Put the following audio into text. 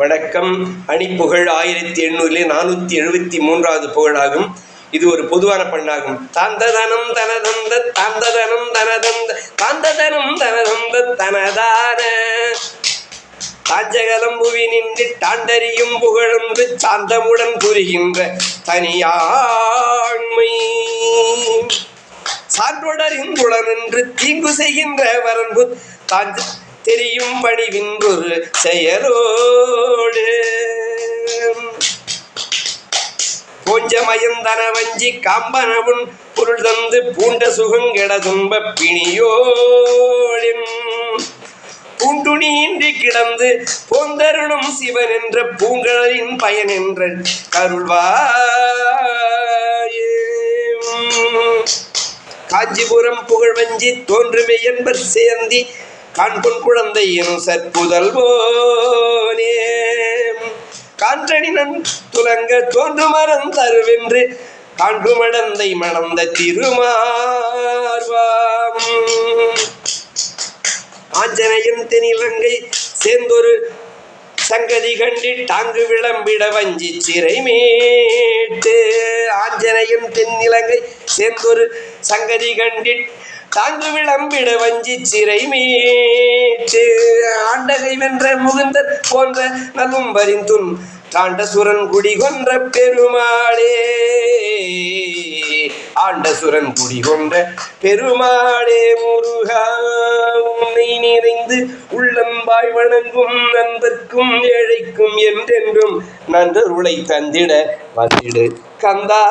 வணக்கம். அணிப்புகழ் ஆயிரத்தி எண்ணூறிலே நானூற்றி எழுபத்தி மூன்றாவது புகழாகும். இது ஒரு பொதுவான பண்ணாகும். தாந்ததனம் தனதந்த தாந்ததனம் தனதந்த தாந்ததனம் தனதந்த தனதான. தாஞ்சகலம் புவி நின்று தாண்டறியும் புகழொன்று சாந்தமுடன் புரிகின்ற தனியாண்மை. சான்றொடரிந்துளன் என்று தீங்கு செய்கின்ற வரம்பு தாஞ்ச தெரியும் பணிவின் ஒரு கொஞ்சமயந்தன வஞ்சி காம்பனவுன் பொருள் தந்து பூண்ட சுகங்கெட துன்ப பிணியோடின் பூண்டுணியின்றி கிடந்து போந்தருளும் சிவன் என்ற பூங்கலின் பயன் என்ற கருள்வாயே காஞ்சிபுரம் புகழ்வஞ்சி தோன்றுமே என்பர் சேந்தி காண்பொன் குழந்தை எனும் சற்புதல்வோனே காற்றடினன் துலங்க தோன்று மரம் தருவென்று காண்பு மடந்தை மணந்த திருமார்வாம். ஆஞ்சனையன் தெனிலங்கை சேர்ந்தொரு சங்கதி கண்டி டாங்கு விளம்பிட வஞ்சி சிறை மீட்டு. ஆஞ்சனையும் தென்னிலங்கை சேர்ந்தொரு சங்கதி கண்டி டாங்கு விளம்பிட வஞ்சி சிறை மீட்டு. தாண்டகை வென்ற முகுந்தர் போன்ற நலும்பரின் துன் தாண்டசுரன் குடி கொன்ற பெருமாளே. ஆண்டசுரன் குடி கொன்ற பெருமாளே முருகா உன்னை நிறைந்து உள்ளம்பாய் வணங்கும் நண்பர்க்கும் ஏழைக்கும் என்றென்றும் நன்றருளை தந்திட வந்திடு கந்தா.